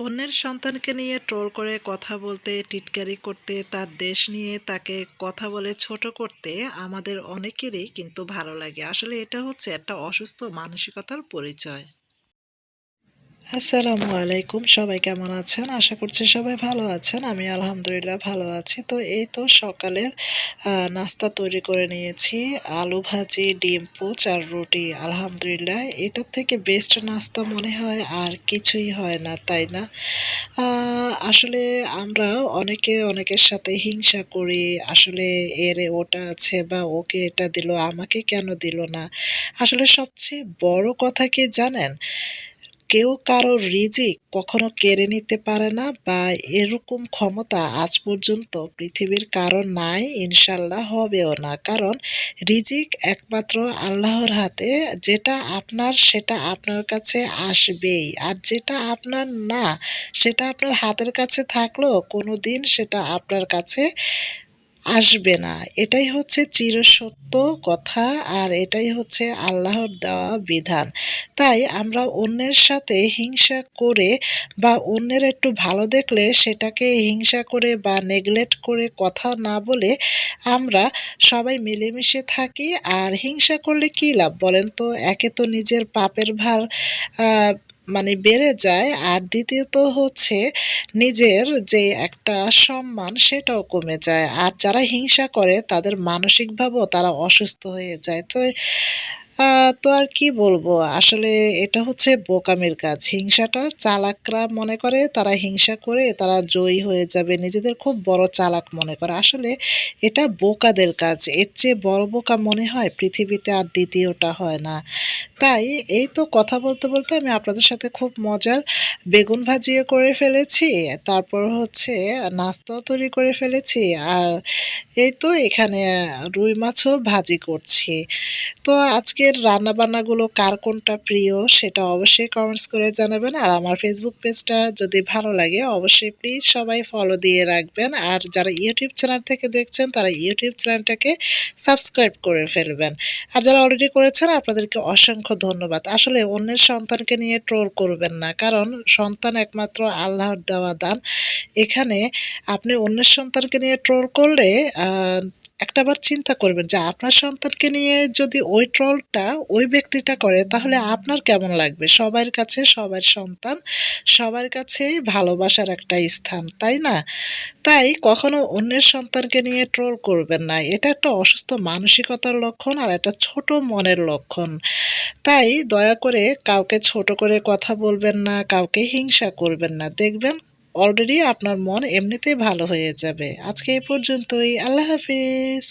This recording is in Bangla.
অন্যের সন্তানকে নিয়ে ট্রোল করে কথা বলতে, টিটকারি করতে, তার দেশ নিয়ে তাকে কথা বলে ছোট করতে আমাদের অনেকেরই কিন্তু ভালো লাগে। আসলে এটা হচ্ছে একটা অসুস্থ মানসিকতার পরিচয়। আসসালামু আলাইকুম। সবাই কেমন আছেন? আশা করছি সবাই ভালো আছেন। আমি আলহামদুলিল্লাহ ভালো আছি। তো এই তো সকালের নাস্তা তৈরি করে নিয়েছি। আলু ভাজি, ডিম পোচ আর রুটি। আলহামদুলিল্লাহ এটার থেকে বেস্ট নাস্তা মনে হয় আর কিছুই হয় না, তাই না? আসলে আমরা অনেকে অনেকের সাথে হিংসা করি। আসলে এর ওটা আছে বা ওকে এটা দিল, আমাকে কেন দিল না? আসলে সবচেয়ে বড় কথা কি জানেন? কেউ কারও রিজিক কখনো কেড়ে নিতে পারে না বা এরকম ক্ষমতা আজ পর্যন্ত পৃথিবীর কারও নাই, ইনশাল্লাহ হবেও না। কারণ রিজিক একমাত্র আল্লাহর হাতে। যেটা আপনার সেটা আপনার কাছে আসবেই। আর যেটা আপনার না, সেটা আপনার হাতের কাছে থাকলেও কোনো দিন সেটা আপনার কাছে আসবে না। এটাই হচ্ছে চিরসত্য কথা আর এটাই হচ্ছে আল্লাহর দেওয়া বিধান। তাই আমরা অন্যের সাথে হিংসা করে বা অন্যের একটু ভালো দেখলে সেটাকে হিংসা করে বা নেগলেক্ট করে কথা না বলে আমরা সবাই মিলেমিশে থাকি। আর হিংসা করলে কী লাভ বলেন তো? একে তো নিজের পাপের ভার মানে বেড়ে যায় আর দ্বিতীয়ত হচ্ছে নিজের যে একটা সম্মান, সেটাও কমে যায়। আর যারা হিংসা করে, তাদের মানসিকভাবেও তারা অসুস্থ হয়ে যায়। তো তো আর কি বলব? আসলে এটা হচ্ছে বোকামির কাজ। হিংসাটা চালাকরা মনে করে, তারা হিংসা করে, তারা জয়ী হয়ে যাবে। নিজেদের খুব বড় চালাক মনে করে। আসলে এটা বোকাদের কাজ। এর চেয়ে বড় বোকা মনে হয় পৃথিবীতে আর দ্বিতীয়টা হয় না। তাই এই তো কথা বলতে, বলতে আমি আপনাদের সাথে খুব মজার বেগুন ভাজিও করে ফেলেছি। তারপর হচ্ছে নাস্তাও তৈরি করে ফেলেছি। আর এই তো এখানে রুই মাছও ভাজি করছি। তো আজকের রান্নাবান্নাগুলো কার কোনটা প্রিয় সেটা অবশ্যই কমেন্টস করে জানাবেন। আর আমার ফেসবুক পেজটা যদি ভালো লাগে অবশ্যই প্লিজ সবাই ফলো দিয়ে রাখবেন। আর যারা ইউটিউব চ্যানেল থেকে দেখছেন তারা ইউটিউব চ্যানেলটাকে সাবস্ক্রাইব করে ফেলবেন। আর যারা অলরেডি করেছেন আপনাদেরকে অসংখ্য ধন্যবাদ। আসলে অন্যের সন্তানকে নিয়ে ট্রোল করবেন না। কারণ সন্তান একমাত্র আল্লাহর দেওয়া দান। এখানে আপনি অন্যের সন্তানকে নিয়ে ট্রোল করলে আ একটাবার চিন্তা করবেন যে আপনার সন্তানকে নিয়ে যদি ওই ট্রলটা ওই ব্যক্তিটা করে তাহলে আপনার কেমন লাগবে? সবার কাছে সবার সন্তান, সবার কাছেই ভালোবাসার একটা স্থান, তাই না? তাই কখনো অন্যের সন্তানকে নিয়ে ট্রোল করবেন না। এটা একটা অসুস্থ মানসিকতার লক্ষণ আর একটা ছোট মনের লক্ষণ। তাই দয়া করে কাউকে ছোট করে কথা বলবেন না, কাউকে হিংসা করবেন না। দেখবেন অলরেডি আপনার মন এমনিতেই ভালো হয়ে যাবে। আজকে এ পর্যন্তই। আল্লাহ হাফিজ।